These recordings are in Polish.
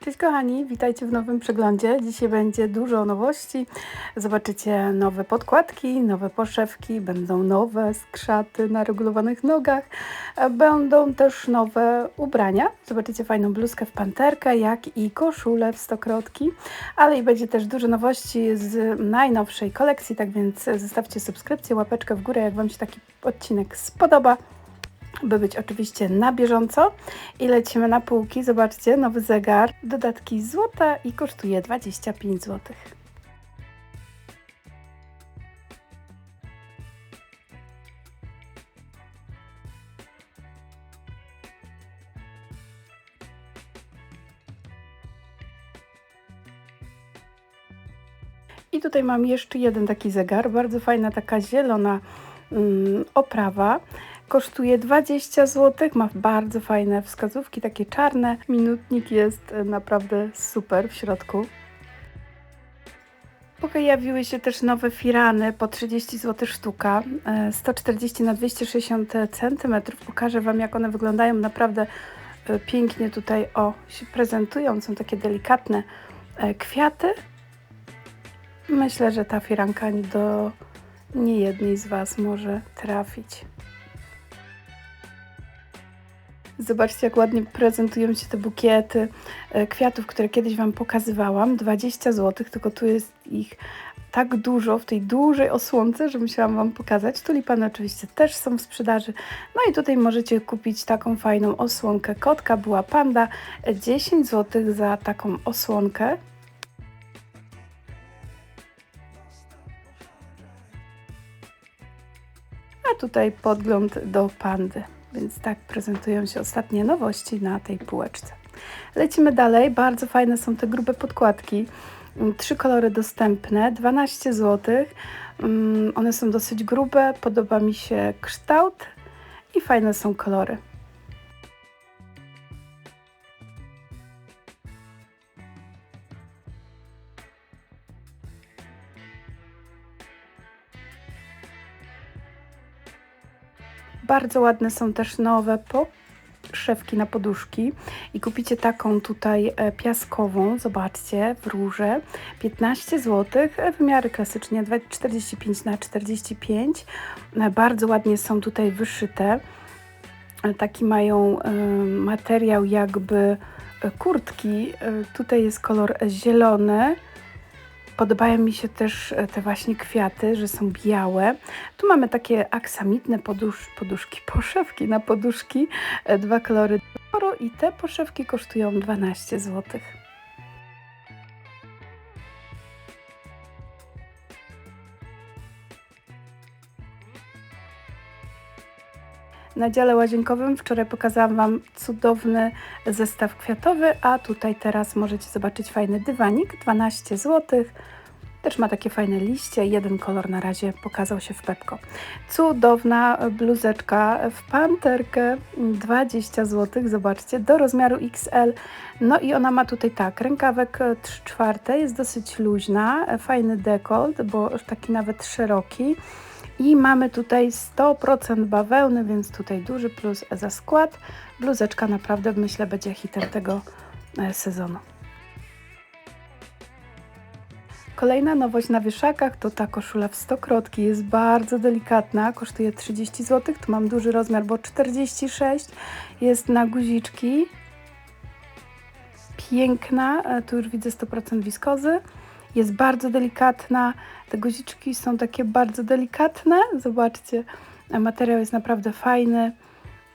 Cześć kochani, witajcie w nowym przeglądzie. Dzisiaj będzie dużo nowości. Zobaczycie nowe podkładki, nowe poszewki, będą nowe skrzaty na regulowanych nogach, będą też nowe ubrania. Zobaczycie fajną bluzkę w panterkę, jak i koszulę w stokrotki, ale i będzie też dużo nowości z najnowszej kolekcji, tak więc zostawcie subskrypcję, łapeczkę w górę, jak Wam się taki odcinek spodoba by być oczywiście na bieżąco. I lecimy na półki. Zobaczcie, nowy zegar, dodatki złota i kosztuje 25 zł. I tutaj mam jeszcze jeden taki zegar, bardzo fajna taka zielona mm, oprawa. Kosztuje 20 zł, ma bardzo fajne wskazówki, takie czarne. Minutnik jest e, naprawdę super w środku. Pojawiły się też nowe firany po 30 zł sztuka, e, 140 na 260 cm. Pokażę Wam, jak one wyglądają. Naprawdę e, pięknie tutaj o, się prezentują. Są takie delikatne e, kwiaty. Myślę, że ta firanka do niejednej z Was może trafić. Zobaczcie, jak ładnie prezentują się te bukiety e, kwiatów, które kiedyś Wam pokazywałam. 20 zł, tylko tu jest ich tak dużo w tej dużej osłonce, że musiałam Wam pokazać. Tulipany oczywiście też są w sprzedaży. No i tutaj możecie kupić taką fajną osłonkę kotka. Była panda 10 zł za taką osłonkę. A tutaj podgląd do pandy. Więc tak prezentują się ostatnie nowości na tej półeczce. Lecimy dalej. Bardzo fajne są te grube podkładki. Mm, trzy kolory dostępne, 12 zł. Mm, one są dosyć grube, podoba mi się kształt i fajne są kolory. Bardzo ładne są też nowe poszewki na poduszki. I kupicie taką tutaj e, piaskową, zobaczcie, w róże, 15 zł, e, wymiary klasycznie 45 na 45 e, bardzo ładnie są tutaj wyszyte, taki mają materiał jakby kurtki, tutaj jest kolor zielony, Podobają mi się też e, te właśnie kwiaty, że są białe. Tu mamy takie aksamitne podusz, poduszki, poszewki na poduszki, e, dwa kolory i te poszewki kosztują 12 zł. Na dziale łazienkowym wczoraj pokazałam Wam cudowny zestaw kwiatowy, a tutaj teraz możecie zobaczyć fajny dywanik, 12 zł. Też ma takie fajne liście, jeden kolor na razie pokazał się w Pepko. Cudowna bluzeczka w panterkę, 20 zł, zobaczcie, do rozmiaru XL. No i ona ma tutaj tak, rękawek 3 czwarte, jest dosyć luźna, fajny dekolt, bo taki nawet szeroki. I mamy tutaj 100% bawełny, więc tutaj duży plus za skład. Bluzeczka naprawdę myślę będzie hitem tego e, sezonu. Kolejna nowość na wieszakach to ta koszula w stokrotki. Jest bardzo delikatna, kosztuje 30 zł. Tu mam duży rozmiar, bo 46. Jest na guziczki. Piękna, e, tu już widzę 100% wiskozy. Jest bardzo delikatna. Te guziczki są takie bardzo delikatne. Zobaczcie, materiał jest naprawdę fajny.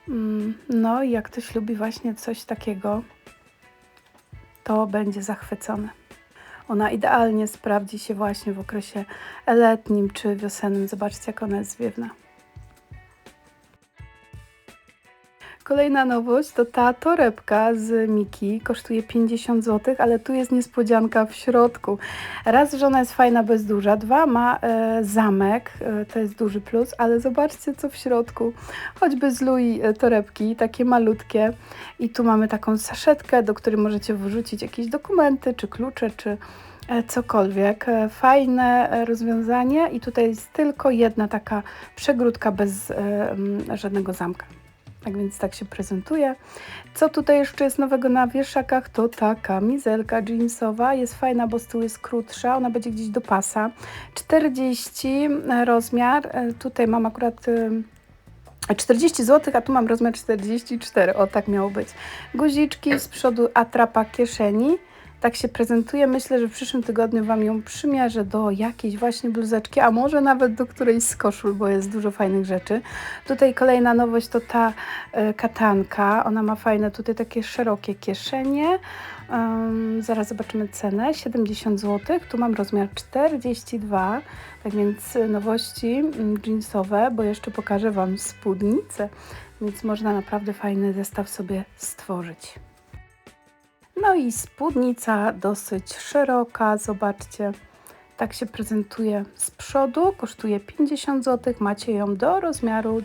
Mm, no i jak ktoś lubi właśnie coś takiego, to będzie zachwycony. Ona idealnie sprawdzi się właśnie w okresie letnim czy wiosennym. Zobaczcie, jak ona jest zwiewna. Kolejna nowość to ta torebka z Miki. Kosztuje 50 zł, ale tu jest niespodzianka w środku. Raz, że ona jest fajna bez duża. Dwa, ma e, zamek. E, to jest duży plus, ale zobaczcie, co w środku. Choćby z Louis e, torebki, takie malutkie. I tu mamy taką saszetkę, do której możecie wrzucić jakieś dokumenty, czy klucze, czy e, cokolwiek. E, fajne rozwiązanie i tutaj jest tylko jedna taka przegródka bez żadnego zamka. Tak więc tak się prezentuje. Co tutaj jeszcze jest nowego na wieszakach, to ta kamizelka jeansowa. Jest fajna, bo z tyłu jest krótsza. Ona będzie gdzieś do pasa. 40 rozmiar. E, Tutaj mam akurat... e, 40 zł, a tu mam rozmiar 44. O, tak miało być. Guziczki z przodu, atrapa kieszeni. Tak się prezentuje. Myślę, że w przyszłym tygodniu Wam ją przymierzę do jakiejś właśnie bluzeczki, a może nawet do którejś z koszul, bo jest dużo fajnych rzeczy. Tutaj kolejna nowość to ta e, katanka. Ona ma fajne tutaj takie szerokie kieszenie. Um, zaraz zobaczymy cenę. 70 zł. Tu mam rozmiar 42. Tak więc e, nowości mm, jeansowe, bo jeszcze pokażę Wam spódnicę. Więc można naprawdę fajny zestaw sobie stworzyć. No i spódnica dosyć szeroka, zobaczcie. Tak się prezentuje z przodu, kosztuje 50 zł, macie ją do rozmiaru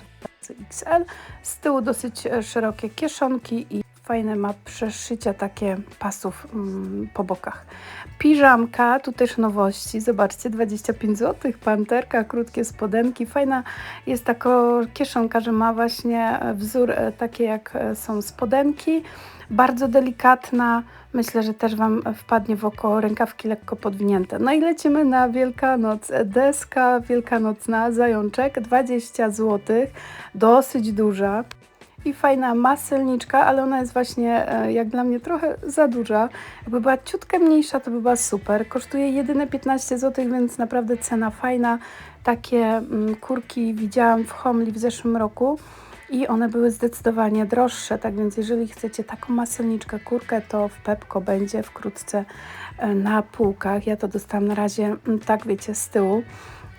XL. Z tyłu dosyć e, szerokie kieszonki i fajne ma przeszycia takie pasów mm, po bokach. Piżamka, tu też nowości, zobaczcie, 25 zł, panterka, krótkie spodenki. Fajna jest taka kieszonka, że ma właśnie e, wzór e, takie jak są spodenki. Bardzo delikatna, myślę, że też Wam wpadnie w oko, rękawki lekko podwinięte. No i lecimy na Wielkanoc. Deska wielkanocna, zajączek, 20 zł, dosyć duża i fajna maselniczka, ale ona jest właśnie e, jak dla mnie trochę za duża. Jakby była ciutkę mniejsza, to by była super. Kosztuje jedyne 15 zł, więc naprawdę cena fajna. Takie mm, kurki widziałam w Homli w zeszłym roku i one były zdecydowanie droższe, tak więc jeżeli chcecie taką maselniczkę, kurkę, to w Pepko będzie wkrótce e, na półkach. Ja to dostałam na razie, mm, tak wiecie, z tyłu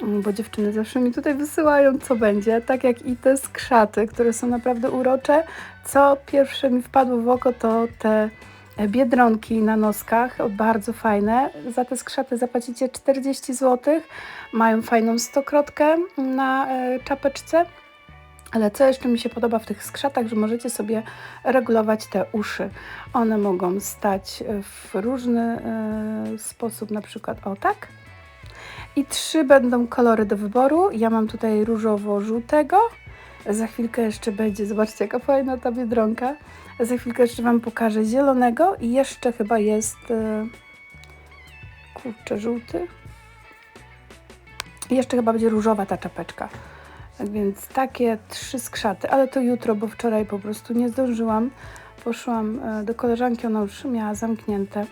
Mm, bo dziewczyny zawsze mi tutaj wysyłają, co będzie, tak jak i te skrzaty, które są naprawdę urocze. Co pierwsze mi wpadło w oko, to te biedronki na noskach, bardzo fajne. Za te skrzaty zapłacicie 40 zł. Mają fajną stokrotkę na e, czapeczce. Ale co jeszcze mi się podoba w tych skrzatach, że możecie sobie regulować te uszy. One mogą stać w różny e, sposób, na przykład o tak, i trzy będą kolory do wyboru. Ja mam tutaj różowo-żółtego. Za chwilkę jeszcze będzie, zobaczcie jaka fajna ta biedronka. Za chwilkę jeszcze Wam pokażę zielonego i jeszcze chyba jest, e, kurczę, żółty. I jeszcze chyba będzie różowa ta czapeczka. Tak więc takie trzy skrzaty, ale to jutro, bo wczoraj po prostu nie zdążyłam. Poszłam e, do koleżanki, ona już miała zamknięte.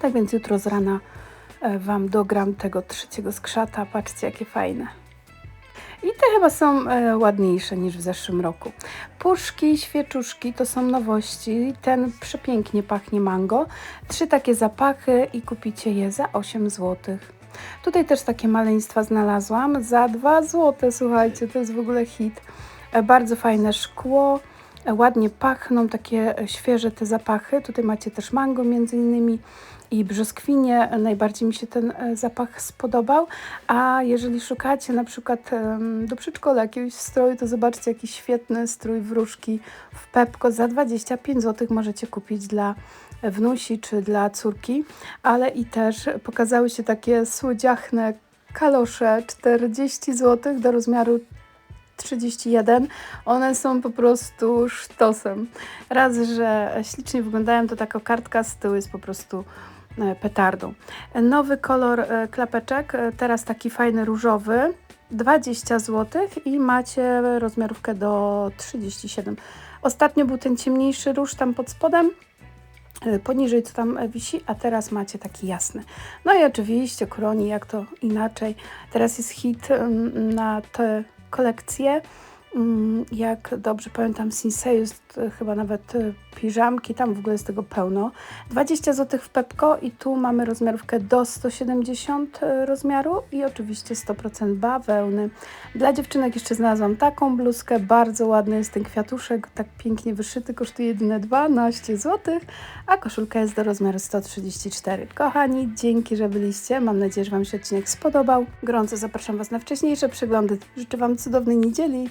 Tak więc jutro z rana E, Wam dogram tego trzeciego skrzata. Patrzcie, jakie fajne. I te chyba są e, ładniejsze niż w zeszłym roku. Puszki, świeczuszki to są nowości. Ten przepięknie pachnie mango. Trzy takie zapachy i kupicie je za 8 zł. Tutaj też takie maleństwa znalazłam za 2 zł. Słuchajcie, to jest w ogóle hit. E, bardzo fajne szkło. Ładnie pachną, takie e, świeże te zapachy. Tutaj macie też mango między innymi i brzoskwinie. Najbardziej mi się ten e, zapach spodobał. A jeżeli szukacie na przykład do przedszkola jakiegoś stroju, to zobaczcie jaki świetny strój wróżki w Pepko. Za 25 zł możecie kupić dla wnusi czy dla córki, ale i też pokazały się takie słodziachne kalosze 40 zł do rozmiaru 31. One są po prostu sztosem. Raz, że ślicznie wyglądają, to taka kartka z tyłu jest po prostu e, petardą. Nowy kolor e, klapeczek, e, teraz taki fajny różowy. 20 zł i macie rozmiarówkę do 37. Ostatnio był ten ciemniejszy róż tam pod spodem, poniżej co tam wisi, a teraz macie taki jasny. No i oczywiście kroni, jak to inaczej. Teraz jest hit na te kolekcję. Mm, jak dobrze pamiętam, Sinsei jest chyba nawet e, piżamki, tam w ogóle jest tego pełno. 20 zł w Pepko i tu mamy rozmiarówkę do 170 e, rozmiaru i oczywiście 100% bawełny. Dla dziewczynek jeszcze znalazłam taką bluzkę, bardzo ładny jest ten kwiatuszek, tak pięknie wyszyty, kosztuje jedyne 12 zł, a koszulka jest do rozmiaru 134. Kochani, dzięki, że byliście, mam nadzieję, że Wam się odcinek spodobał. Gorąco zapraszam Was na wcześniejsze przeglądy. Życzę Wam cudownej niedzieli.